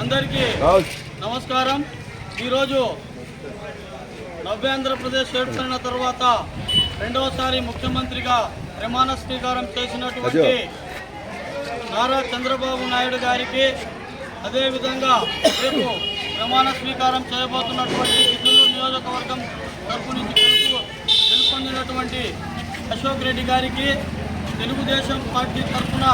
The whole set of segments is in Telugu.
అందరికీ నమస్కారం. ఈరోజు నవ్య ఆంధ్రప్రదేశ్ ఏర్పడిన తర్వాత రెండవసారి ముఖ్యమంత్రిగా ప్రమాణ స్వీకారం చేసినటువంటి నారా చంద్రబాబు నాయుడు గారికి అదేవిధంగా రేపు ప్రమాణ స్వీకారం చేయబోతున్నటువంటి ఇద్దరు నియోజకవర్గం తరపు నుంచి గెలుపు గెలుపొందినటువంటి అశోక్ రెడ్డి గారికి తెలుగుదేశం పార్టీ తరఫున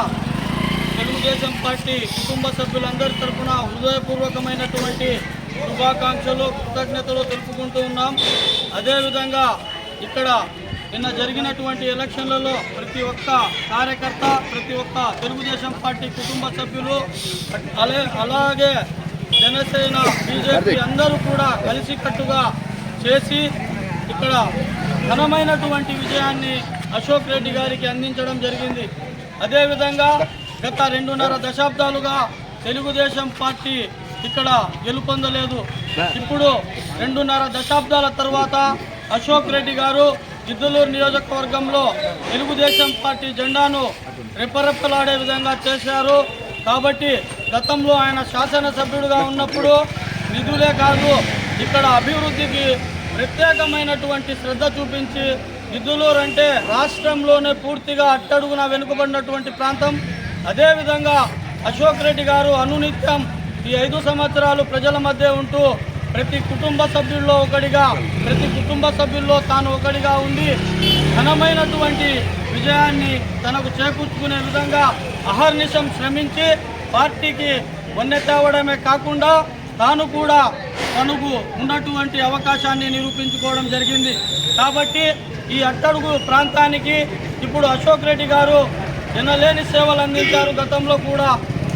తెలుగుదేశం పార్టీ కుటుంబ సభ్యులందరి తరఫున హృదయపూర్వకమైనటువంటి శుభాకాంక్షలు కృతజ్ఞతలు తెలుపుకుంటూ ఉన్నాం. అదేవిధంగా ఇక్కడ నిన్న జరిగినటువంటి ఎలక్షన్లలో ప్రతి ఒక్క కార్యకర్త ప్రతి ఒక్క తెలుగుదేశం పార్టీ కుటుంబ సభ్యులు అలే అలాగే జనసేన బీజేపీ అందరూ కూడా కలిసికట్టుగా చేసి ఇక్కడ ఘనమైనటువంటి విజయాన్ని అశోక్ రెడ్డి గారికి అందించడం జరిగింది. అదేవిధంగా గత రెండున్నర దశాబ్దాలుగా తెలుగుదేశం పార్టీ ఇక్కడ గెలుపొందలేదు. ఇప్పుడు రెండున్నర దశాబ్దాల తర్వాత అశోక్ రెడ్డి గారు గిద్దలూరు నియోజకవర్గంలో తెలుగుదేశం పార్టీ జెండాను రెప్పరెప్పలాడే విధంగా చేశారు. కాబట్టి గతంలో ఆయన శాసనసభ్యుడిగా ఉన్నప్పుడు నిధులే కాదు ఇక్కడ అభివృద్ధికి ప్రత్యేకమైనటువంటి శ్రద్ధ చూపించి గిద్దలూరు అంటే రాష్ట్రంలోనే పూర్తిగా అట్టడుగున వెనుకబడినటువంటి ప్రాంతం. అదేవిధంగా అశోక్ రెడ్డి గారు అనునిత్యం ఈ ఐదు సంవత్సరాలు ప్రజల మధ్య ఉంటూ ప్రతి కుటుంబ సభ్యుల్లో ఒకడిగా ప్రతి కుటుంబ సభ్యుల్లో తాను ఒకడిగా ఉండి ఘనమైనటువంటి విజయాన్ని తనకు చేకూర్చుకునే విధంగా అహర్నిశం శ్రమించి పార్టీకి వన్నె తేవడమే కాకుండా తాను కూడా తనకు ఉన్నటువంటి అవకాశాన్ని నిరూపించుకోవడం జరిగింది. కాబట్టి ఈ అట్టడుగు ప్రాంతానికి ఇప్పుడు అశోక్ రెడ్డి గారు ఎనలేని సేవలు అందించారు గతంలో కూడా.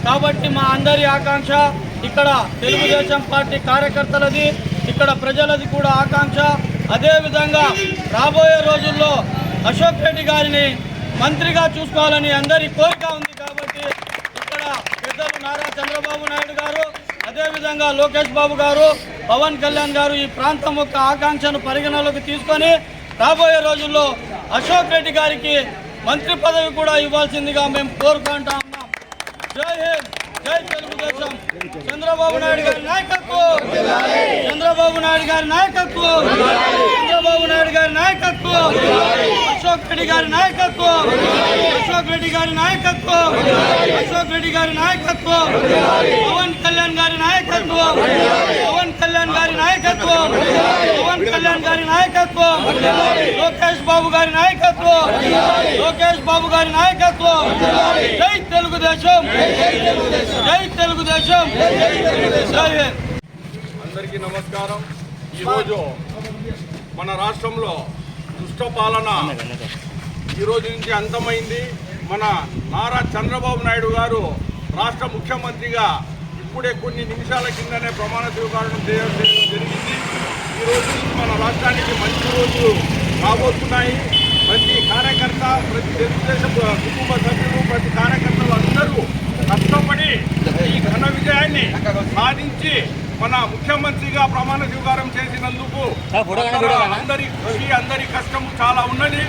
కాబట్టి మా అందరి ఆకాంక్ష ఇక్కడ తెలుగుదేశం పార్టీ కార్యకర్తలది ఇక్కడ ప్రజలది కూడా ఆకాంక్ష. అదేవిధంగా రాబోయే రోజుల్లో అశోక్ రెడ్డి గారిని మంత్రిగా చూసుకోవాలని అందరి కోరిక ఉంది కాబట్టి ఇక్కడ పెద్దలు నారా చంద్రబాబు నాయుడు గారు అదేవిధంగా లోకేష్ బాబు గారు పవన్ కళ్యాణ్ గారు ఈ ప్రాంతం యొక్క ఆకాంక్షను పరిగణలోకి తీసుకొని రాబోయే రోజుల్లో అశోక్ రెడ్డి గారికి మంత్రి పదవి కూడా ఇవ్వాల్సిందిగా మేము కోరుకుంటా. ఉన్నాం జై హింద్ జై తెలుగుదేశం. చంద్రబాబు నాయుడు గారి నాయకత్వం. చంద్రబాబు నాయుడు గారి నాయకత్వం. చంద్రబాబు నాయుడు గారి నాయకత్వం. అశోక్ రెడ్డి గారి నాయకత్వం. అశోక్ రెడ్డి గారి నాయకత్వం. అశోక్ రెడ్డి గారి నాయకత్వం. పవన్ కళ్యాణ్ గారి నాయకత్వం. పవన్ కళ్యాణ్ గారి నాయకత్వం. నాయకత్వం. లోకేష్ బాబు గారి నాయకత్వం. లోకేష్ బాబు గారి నాయకత్వం. జై తెలుగుదేశం. జై తెలుగుదేశం. అందరికీ నమస్కారం. ఈరోజు మన రాష్ట్రంలో దుష్ట పాలన ఈ రోజు నుంచి అంతమైంది. మన నారా చంద్రబాబు నాయుడు గారు రాష్ట్ర ముఖ్యమంత్రిగా ఇప్పుడే కొన్ని నిమిషాల కిందనే ప్రమాణ స్వీకారం చేయడం జరిగింది. ఈ రోజు నుంచి మన రాష్ట్రానికి మంచి రోజులు రాబోతున్నాయి. ప్రతి కార్యకర్త ప్రతి తెలుగుదేశం కుటుంబ సభ్యులు ప్రతి కార్యకర్తలు అందరూ కష్టపడి ఈ ఘన విజయాన్ని సాధించి మన ముఖ్యమంత్రిగా ప్రమాణ స్వీకారం చేసినందుకు అందరి కృషి అందరి కష్టం చాలా ఉన్నది.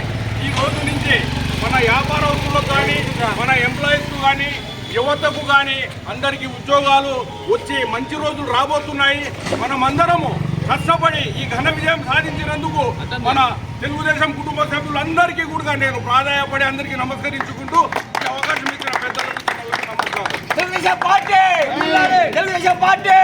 ఈ రోజు నుంచి మన వ్యాపారస్తులకు కానీ మన ఎంప్లాయీస్ కానీ యువతకు కానీ అందరికీ ఉద్యోగాలు వచ్చి మంచి రోజులు రాబోతున్నాయి. మనమందరము కష్టపడి ఈ ఘన విజయం సాధించినందుకు మన తెలుగుదేశం కుటుంబ సభ్యులందరికీ కూడా నేను ప్రాధాయపడి అందరికీ నమస్కరించుకుంటూ ఈ అవకాశం ఇచ్చిన పెద్దలకు నమస్కారం. తెలుగుదేశం పార్టీ! తెలుగుదేశం పార్టీ!